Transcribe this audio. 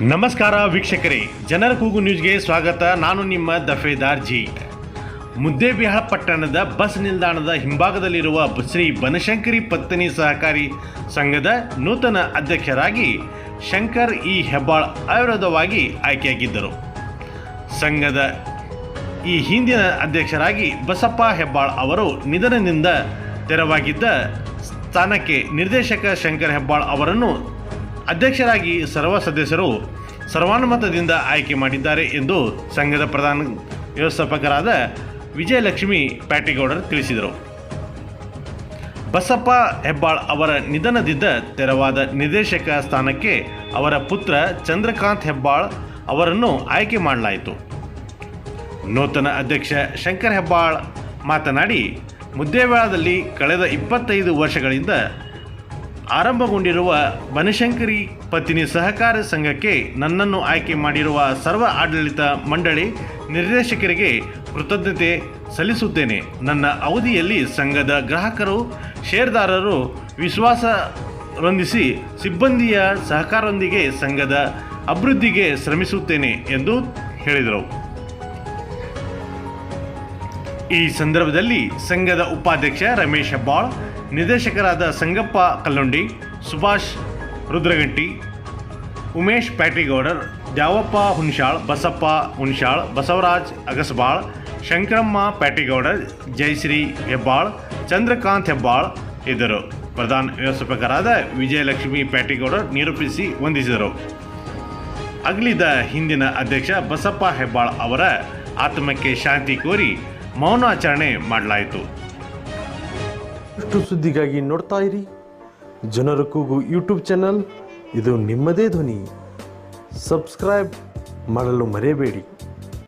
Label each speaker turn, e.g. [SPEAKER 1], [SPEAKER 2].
[SPEAKER 1] ನಮಸ್ಕಾರ ವೀಕ್ಷಕರೇ, ಜನರ ಕೂಗು ನ್ಯೂಸ್ಗೆ ಸ್ವಾಗತ. ನಾನು ನಿಮ್ಮ ದಫೇದಾರ್ ಜಿ. ಮುದ್ದೇಬಿಹಾಳ ಪಟ್ಟಣದ ಬಸ್ ನಿಲ್ದಾಣದ ಹಿಂಭಾಗದಲ್ಲಿರುವ ಶ್ರೀ ಬನಶಂಕರಿ ಪತ್ತನಿ ಸಹಕಾರಿ ಸಂಘದ ನೂತನ ಅಧ್ಯಕ್ಷರಾಗಿ ಶಂಕರ್ ಇ ಹೆಬ್ಬಾಳ್ ಅವಿರೋಧವಾಗಿ ಆಯ್ಕೆಯಾಗಿದ್ದರು. ಸಂಘದ ಈ ಹಿಂದಿನ ಅಧ್ಯಕ್ಷರಾಗಿ ಬಸಪ್ಪ ಹೆಬ್ಬಾಳ್ ಅವರು ನಿಧನದಿಂದ ತೆರವಾಗಿದ್ದ ಸ್ಥಾನಕ್ಕೆ ನಿರ್ದೇಶಕ ಶಂಕರ್ ಹೆಬ್ಬಾಳ್ ಅವರನ್ನು ಅಧ್ಯಕ್ಷರಾಗಿ ಸರ್ವ ಸದಸ್ಯರು ಸರ್ವಾನುಮತದಿಂದ ಆಯ್ಕೆ ಮಾಡಿದ್ದಾರೆ ಎಂದು ಸಂಘದ ಪ್ರಧಾನ ವ್ಯವಸ್ಥಾಪಕರಾದ ವಿಜಯಲಕ್ಷ್ಮಿ ಪ್ಯಾಟಿಗೌಡರು ತಿಳಿಸಿದರು. ಬಸಪ್ಪ ಹೆಬ್ಬಾಳ್ ಅವರ ನಿಧನದಿಂದ ತೆರವಾದ ನಿರ್ದೇಶಕ ಸ್ಥಾನಕ್ಕೆ ಅವರ ಪುತ್ರ ಚಂದ್ರಕಾಂತ್ ಹೆಬ್ಬಾಳ್ ಅವರನ್ನು ಆಯ್ಕೆ ಮಾಡಲಾಯಿತು. ನೂತನ ಅಧ್ಯಕ್ಷ ಶಂಕರ್ ಹೆಬ್ಬಾಳ್ ಮಾತನಾಡಿ, ಮುದ್ದೇವಾಳದಲ್ಲಿ ಕಳೆದ ಇಪ್ಪತ್ತೈದು ವರ್ಷಗಳಿಂದ ಆರಂಭಗೊಂಡಿರುವ ಬನಶಂಕರಿ ಪತ್ತಿನಿ ಸಹಕಾರ ಸಂಘಕ್ಕೆ ನನ್ನನ್ನು ಆಯ್ಕೆ ಮಾಡಿರುವ ಸರ್ವ ಆಡಳಿತ ಮಂಡಳಿ ನಿರ್ದೇಶಕರಿಗೆ ಕೃತಜ್ಞತೆ ಸಲ್ಲಿಸುತ್ತೇನೆ. ನನ್ನ ಅವಧಿಯಲ್ಲಿ ಸಂಘದ ಗ್ರಾಹಕರು, ಷೇರ್ದಾರರು ವಿಶ್ವಾಸ ಸಿಬ್ಬಂದಿಯ ಸಹಕಾರದೊಂದಿಗೆ ಸಂಘದ ಅಭಿವೃದ್ಧಿಗೆ ಶ್ರಮಿಸುತ್ತೇನೆ ಎಂದು ಹೇಳಿದರು. ಈ ಸಂದರ್ಭದಲ್ಲಿ ಸಂಘದ ಉಪಾಧ್ಯಕ್ಷ ರಮೇಶ್ ಹೆಬ್ಬಾಳ್ ನಿರ್ದೇಶಕರಾದ ಸಂಗಪ್ಪ ಕಲ್ಲುಂಡಿ, ಸುಭಾಷ್ ರುದ್ರಗಂಟಿ, ಉಮೇಶ್ ಪ್ಯಾಟಿಗೌಡರ್ ದ್ಯಾವಪ್ಪ ಹುಣಶಾಳ್ ಬಸಪ್ಪ ಹುಣಶಾಳ್ ಬಸವರಾಜ್ ಅಗಸಬಾಳ್ ಶಂಕರಮ್ಮ ಪ್ಯಾಟಿಗೌಡರ್ ಜಯಶ್ರೀ ಹೆಬ್ಬಾಳ್, ಚಂದ್ರಕಾಂತ್ ಹೆಬ್ಬಾಳ್ ಇದ್ದರು. ಪ್ರಧಾನ ವ್ಯವಸ್ಥಾಪಕರಾದ ವಿಜಯಲಕ್ಷ್ಮಿ ಪ್ಯಾಟಿಗೌಡರ್ ನಿರೂಪಿಸಿ ವಂದಿಸಿದರು. ಅಗಲಿದ ಹಿಂದಿನ ಅಧ್ಯಕ್ಷ ಬಸಪ್ಪ ಹೆಬ್ಬಾಳ್ ಅವರ ಆತ್ಮಕ್ಕೆ ಶಾಂತಿ ಕೋರಿ ಮೌನಾಚರಣೆ ಮಾಡಲಾಯಿತು.
[SPEAKER 2] ಇಷ್ಟು ಸುದ್ದಿಗಾಗಿ ನೋಡ್ತಾ ಇರಿ. ಜನರ ಕೂಗು ಯೂಟ್ಯೂಬ್ ಚಾನಲ್. ಇದು ನಿಮ್ಮದೇ ಧ್ವನಿ. ಸಬ್ಸ್ಕ್ರೈಬ್ ಮಾಡಲು ಮರೆಯಬೇಡಿ.